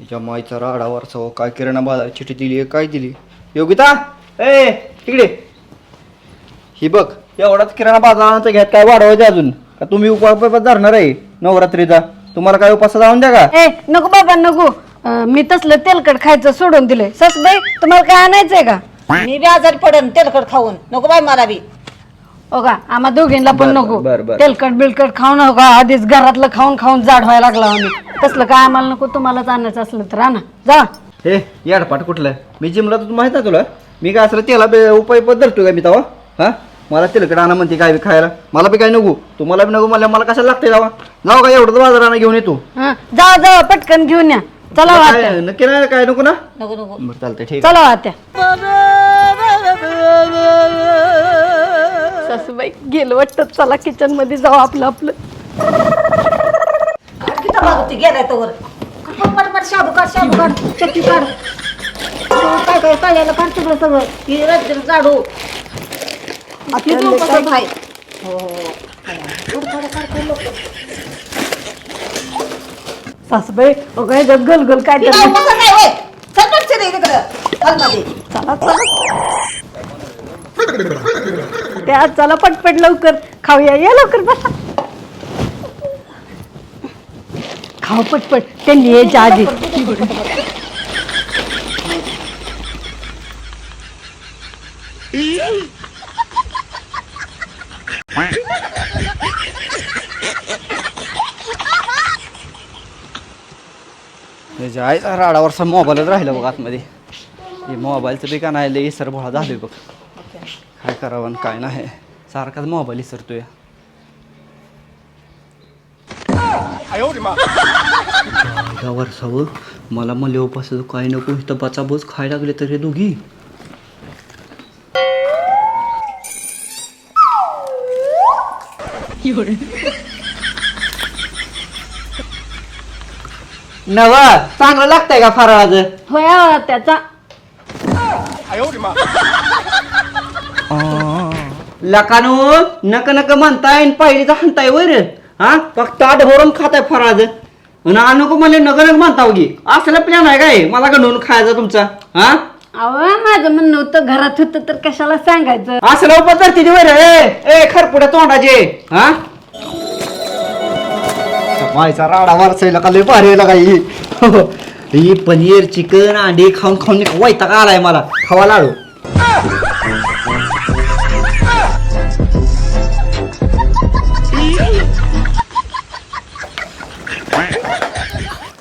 हिच्या माईचा राडावर सव काय किराणा बाजार चिठी दिली काय दिली? योगिता! ए तिकडे. ही बघ एवढाच किराणा बाजाराचा घ्यात काय वाढवायचं अजून? का तुम्ही उपास धरणार आहे? नवरात्रीचा. तुम्हाला काय उपास जाऊन द्या का? ए नको बाबा नको. अं, मी तसलं तेलकट खायचं सोडून दिलंय. ससबाई तुम्हाला काय आणायचंय का? मी बी आजारी पडन तेलकट खाऊन. नको बाय मला बी. हो का? आम्हा दोघींना पण बर, नको. बर. तेलकट बिलकट खाऊ नको. आधीच घरातलं खाऊन खाऊन जाड व्हायला लागला आम्ही. तसलं काय आम्हाला नको तुम्हालाच आणायचं असलं तर आणा. जा. हे याडपाट कुठलं? मी जिमला तर माहीत नाही तुला? मी काय असलं त्याला बे- उपाय धरतो का मी तवा? हा? मला तिलकडे आणा म्हणते काय बी खायला. मला बी काय नको. तुम्हाला बी नको मला मला कशाला लागते जावा जाऊ का एवढं बाजारानं घेऊन येतो. हं, जा जा पटकन घेऊन या. चला काय नक्की नाही काय नको ना? नको नको. बरं चालतंय ठीक चला हो आत्या सासूबाई गेलं वाटतं चला किचनमध्ये जाऊ आपलं आपलं. मागती गेलाय तोवर. पटपट शाबू काढ शाबू काढ चक्की काढ. हो, काय काय काढायला काढ सगळं सगळं. ही रद्द जाडू किती उपसत आहे. हो हो काढ, काढ, काढ, काढ, लवकर. सासूबाई अगं हे गल गल काय ही काय उपसत आहे, होय? चल बघ शिरी तिकडं हॉलमध्ये. चला चला. त्या चला पटपट लवकर. खाऊया या लवकर बसा. खाऊ पटपट त्यांनी यायच्या आधी त्याच्या राडावरचा मोबाईलच राहिला बघ आतमध्ये. हे मोबाईलचं बी का नाही लई सर भोळा झालोय बघ. काय करावं आणि काय नाही. सारखाच मोबाईल विसरतोय वर्षावं मला मला उपास काय नको इथं बचाबोच खायला लागले तर हे दोघी. नवा चांगलं लागतंय का फराळाचं? होया त्याचा. लकानो नक नक म्हणताय पहिलीचा हाणताय वर हा? फक्त आठ भरून खाताय फराज. आणि नको म्हणले नग नग म्हणताव की. असला प्लॅन आहे काय? मला गणून खायचा तुमचा? हा? अहो माझं म्हणणं होतं घरात होतं तर कशाला सांगायचं? असला उपास धरती वर ए ए खरपुड्या तोंडाचे. हा? मायचा राडा वारसायला का लय भारी लागा ही? ही पनीर चिकन अंडी खाऊन खाऊन वैताग आलाय मला. खावा लाडू.